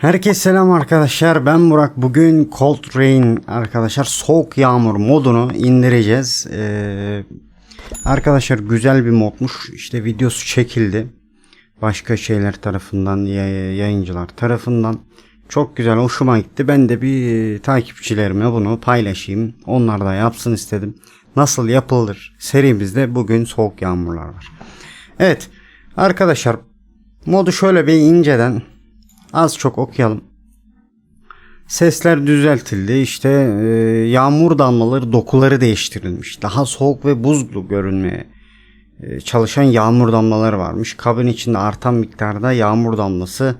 Herkese selam arkadaşlar. Ben Burak. Bugün Cold Rain arkadaşlar soğuk yağmur modunu indireceğiz. Ee, arkadaşlar güzel bir modmuş. İşte videosu çekildi. Başka şeyler tarafından, yay- yayıncılar tarafından. Çok güzel, hoşuma gitti. Ben de bir takipçilerime bunu paylaşayım. Onlar da yapsın istedim. Nasıl yapılır serimizde bugün soğuk yağmurlar var. Evet arkadaşlar modu şöyle bir inceden Az çok okuyalım. Sesler düzeltildi. İşte e, yağmur damlaları dokuları değiştirilmiş. Daha soğuk ve buzlu görünmeye e, çalışan yağmur damlaları varmış. Kabin içinde artan miktarda yağmur damlası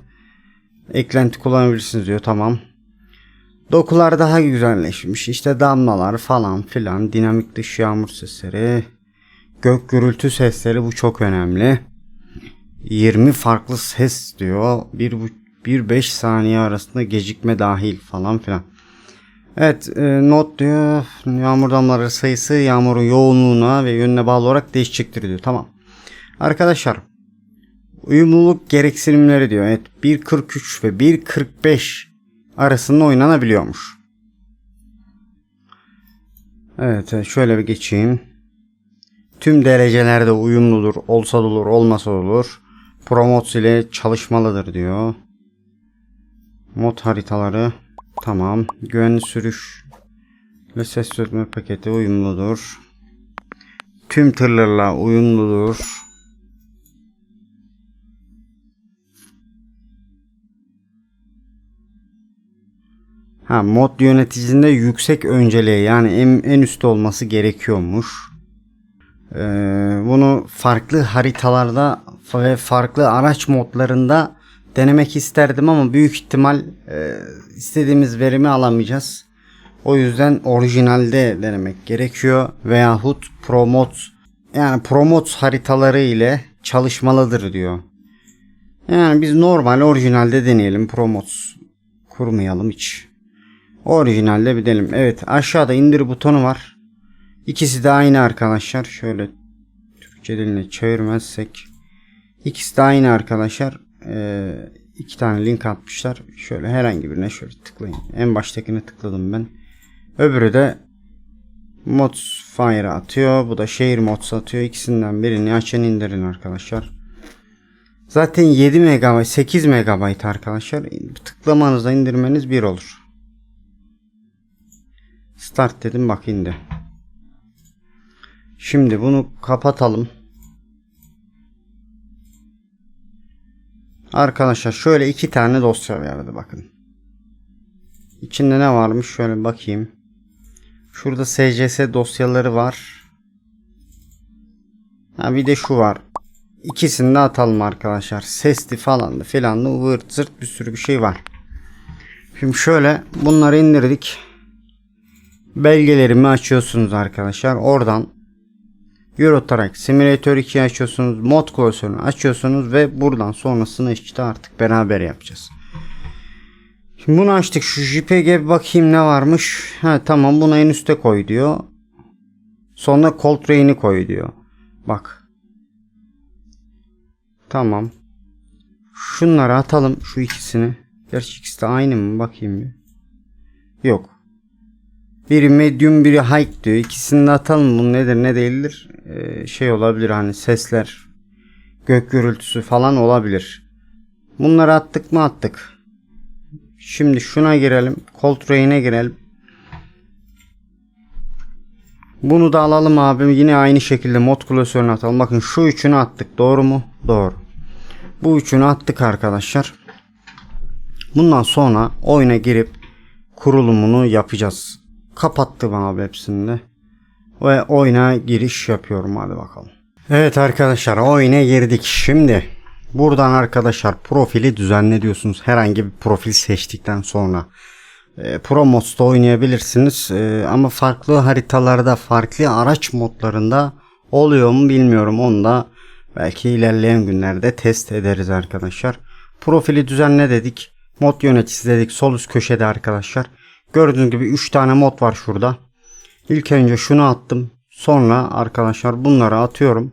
eklenti kullanabilirsiniz diyor. Tamam. Dokular daha güzelleşmiş. İşte damlalar falan filan. Dinamik dış yağmur sesleri. Gök gürültü sesleri bu çok önemli. 20 farklı ses diyor. 1-5 saniye arasında gecikme dahil falan filan. Evet e, not diyor yağmur damlaları sayısı yağmurun yoğunluğuna ve yönüne bağlı olarak değişecektir diyor. Tamam. Arkadaşlar uyumluluk gereksinimleri diyor. Evet 1.43 ve 1.45 arasında oynanabiliyormuş. Evet e, şöyle bir geçeyim. Tüm derecelerde uyumludur. Olsa da olur, olmasa da olur. Promotes ile çalışmalıdır diyor. Mod haritaları tamam. Güvenli sürüş ve ses çözme paketi uyumludur. Tüm tırlarla uyumludur. Ha, mod yöneticisinde yüksek önceliğe yani en, en üstte olması gerekiyormuş. Ee, bunu farklı haritalarda ve farklı araç modlarında denemek isterdim ama büyük ihtimal e, istediğimiz verimi alamayacağız. O yüzden orijinalde denemek gerekiyor veyahut promot yani promot haritaları ile çalışmalıdır diyor. Yani biz normal orijinalde deneyelim promot kurmayalım hiç. Orijinalde bir deneyelim. Evet aşağıda indir butonu var. İkisi de aynı arkadaşlar. Şöyle Türkçe diline çevirmezsek. İkisi de aynı arkadaşlar. Ee, iki tane link atmışlar. Şöyle herhangi birine şöyle tıklayın. En baştakine tıkladım ben. Öbürü de Mods Fire atıyor. Bu da şehir mods atıyor. İkisinden birini açın indirin arkadaşlar. Zaten 7 MB 8 MB arkadaşlar. Tıklamanızda indirmeniz bir olur. Start dedim bak indi. Şimdi bunu kapatalım. Arkadaşlar şöyle iki tane dosya verdi bakın. İçinde ne varmış şöyle bakayım. Şurada SCS dosyaları var. Ha bir de şu var. İkisini de atalım arkadaşlar. Sesli falandı filandı vırt zırt bir sürü bir şey var. Şimdi şöyle bunları indirdik. Belgelerimi açıyorsunuz arkadaşlar. Oradan Eurotrack Simulator 2 açıyorsunuz. Mod klasörünü açıyorsunuz ve buradan sonrasını işte artık beraber yapacağız. Şimdi bunu açtık. Şu JPG bakayım ne varmış. Ha tamam bunu en üste koy diyor. Sonra Coltrane'i koy diyor. Bak. Tamam. Şunları atalım şu ikisini. Gerçi ikisi de aynı mı bakayım bir. Yok. Biri medium biri high diyor. İkisini de atalım. Bu nedir ne değildir. Ee, şey olabilir hani sesler. Gök gürültüsü falan olabilir. Bunları attık mı attık. Şimdi şuna girelim. Coltrane'e girelim. Bunu da alalım abi. Yine aynı şekilde mod klasörüne atalım. Bakın şu üçünü attık. Doğru mu? Doğru. Bu üçünü attık arkadaşlar. Bundan sonra oyuna girip kurulumunu yapacağız. Kapattım abi hepsini. Ve oyuna giriş yapıyorum hadi bakalım. Evet arkadaşlar oyuna girdik. Şimdi buradan arkadaşlar profili düzenle diyorsunuz. Herhangi bir profil seçtikten sonra. E, Pro modda oynayabilirsiniz. E, ama farklı haritalarda, farklı araç modlarında oluyor mu bilmiyorum. Onu da belki ilerleyen günlerde test ederiz arkadaşlar. Profili düzenle dedik. Mod yöneticisi dedik. Sol üst köşede arkadaşlar. Gördüğünüz gibi 3 tane mod var şurada. İlk önce şunu attım. Sonra arkadaşlar bunları atıyorum.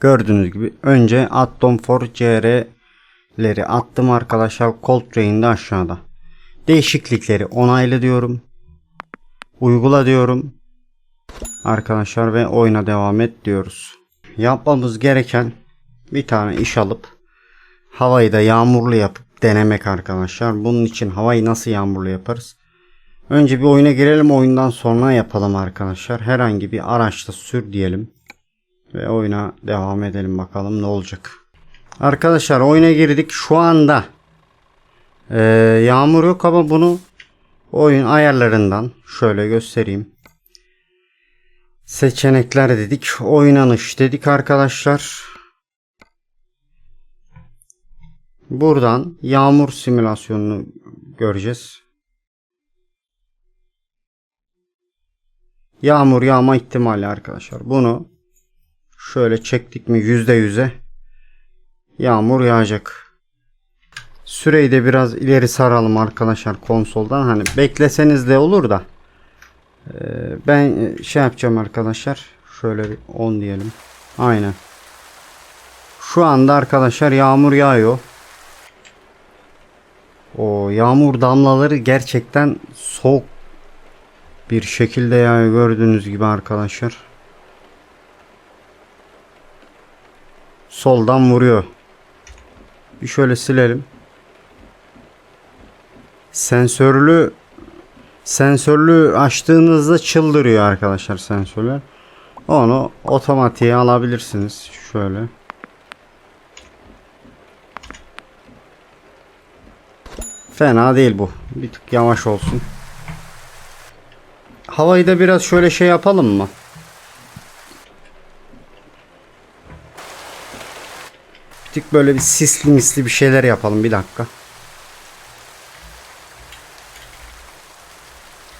Gördüğünüz gibi önce Atom for CR değişiklikleri attım arkadaşlar. Coltrane'de aşağıda. Değişiklikleri onaylı diyorum. Uygula diyorum. Arkadaşlar ve oyuna devam et diyoruz. Yapmamız gereken bir tane iş alıp havayı da yağmurlu yapıp denemek arkadaşlar. Bunun için havayı nasıl yağmurlu yaparız? Önce bir oyuna girelim oyundan sonra yapalım arkadaşlar. Herhangi bir araçta sür diyelim. Ve oyuna devam edelim bakalım ne olacak. Arkadaşlar oyuna girdik. Şu anda ee, yağmur yok ama bunu oyun ayarlarından şöyle göstereyim. Seçenekler dedik. Oynanış dedik arkadaşlar. Buradan yağmur simülasyonunu göreceğiz. Yağmur yağma ihtimali arkadaşlar. Bunu şöyle çektik mi yüzde yüze yağmur yağacak. Süreyi de biraz ileri saralım arkadaşlar konsoldan. Hani bekleseniz de olur da. Ee, ben şey yapacağım arkadaşlar. Şöyle bir 10 diyelim. Aynen. Şu anda arkadaşlar yağmur yağıyor. O yağmur damlaları gerçekten soğuk bir şekilde yağıyor gördüğünüz gibi arkadaşlar. Soldan vuruyor. Bir şöyle silelim. Sensörlü sensörlü açtığınızda çıldırıyor arkadaşlar sensörler. Onu otomatiğe alabilirsiniz. Şöyle. Fena değil bu. Bir tık yavaş olsun. Havayı da biraz şöyle şey yapalım mı? Bir tık böyle bir sisli misli bir şeyler yapalım. Bir dakika.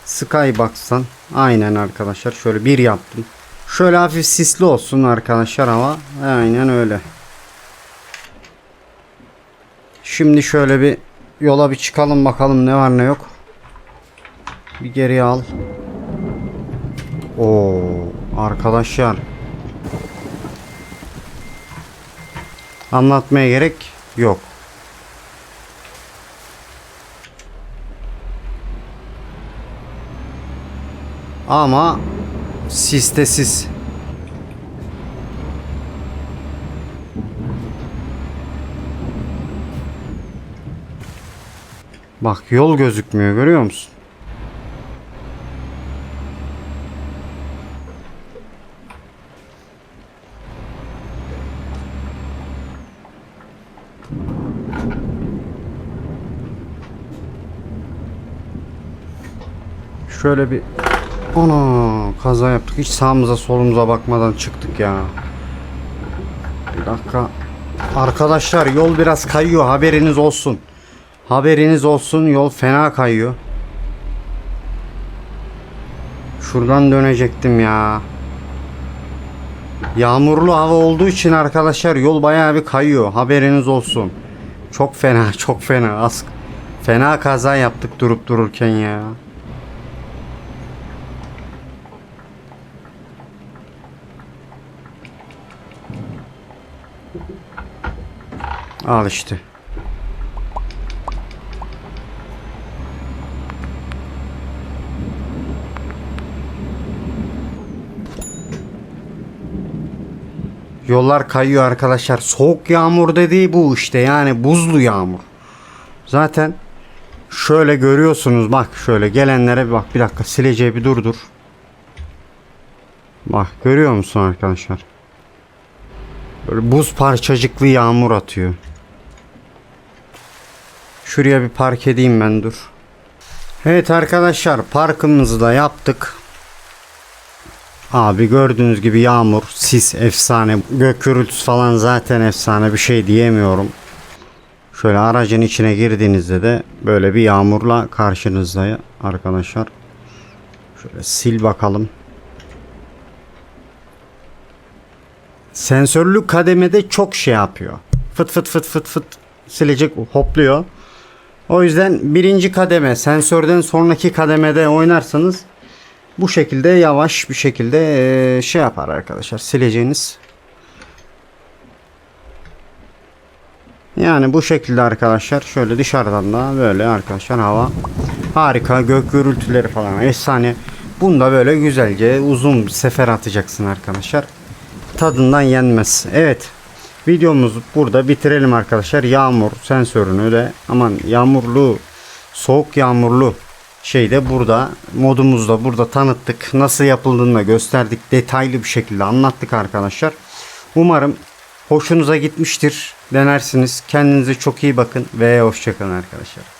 Skybox'tan aynen arkadaşlar şöyle bir yaptım. Şöyle hafif sisli olsun arkadaşlar hava. Aynen öyle. Şimdi şöyle bir yola bir çıkalım bakalım ne var ne yok. Bir geriye al. Oo arkadaşlar. Anlatmaya gerek yok. Ama siste Bak yol gözükmüyor görüyor musun? Şöyle bir Ana kaza yaptık. Hiç sağımıza solumuza bakmadan çıktık ya. Bir dakika. Arkadaşlar yol biraz kayıyor. Haberiniz olsun. Haberiniz olsun. Yol fena kayıyor. Şuradan dönecektim ya. Yağmurlu hava olduğu için arkadaşlar yol bayağı bir kayıyor. Haberiniz olsun. Çok fena, çok fena. Az fena kaza yaptık durup dururken ya. Al işte. Yollar kayıyor arkadaşlar. Soğuk yağmur dediği bu işte. Yani buzlu yağmur. Zaten şöyle görüyorsunuz. Bak şöyle gelenlere bir bak. Bir dakika sileceği bir durdur. Bak görüyor musun arkadaşlar? Böyle buz parçacıklı yağmur atıyor. Şuraya bir park edeyim ben dur. Evet arkadaşlar parkımızı da yaptık. Abi gördüğünüz gibi yağmur, sis efsane, gök gürültüsü falan zaten efsane bir şey diyemiyorum. Şöyle aracın içine girdiğinizde de böyle bir yağmurla karşınızda arkadaşlar. Şöyle sil bakalım. Sensörlü kademede çok şey yapıyor. Fıt fıt fıt fıt fıt silecek hopluyor. O yüzden birinci kademe sensörden sonraki kademede oynarsanız bu şekilde yavaş bir şekilde eee, şey yapar arkadaşlar sileceğiniz. Yani bu şekilde arkadaşlar şöyle dışarıdan da böyle arkadaşlar hava harika gök gürültüleri falan efsane. Bunda böyle güzelce uzun bir sefer atacaksın arkadaşlar. Tadından yenmez. Evet. Videomuzu burada bitirelim arkadaşlar. Yağmur sensörünü de aman yağmurlu soğuk yağmurlu şeyde burada modumuzda burada tanıttık. Nasıl yapıldığını da gösterdik. Detaylı bir şekilde anlattık arkadaşlar. Umarım hoşunuza gitmiştir. Denersiniz. Kendinize çok iyi bakın ve hoşçakalın arkadaşlar.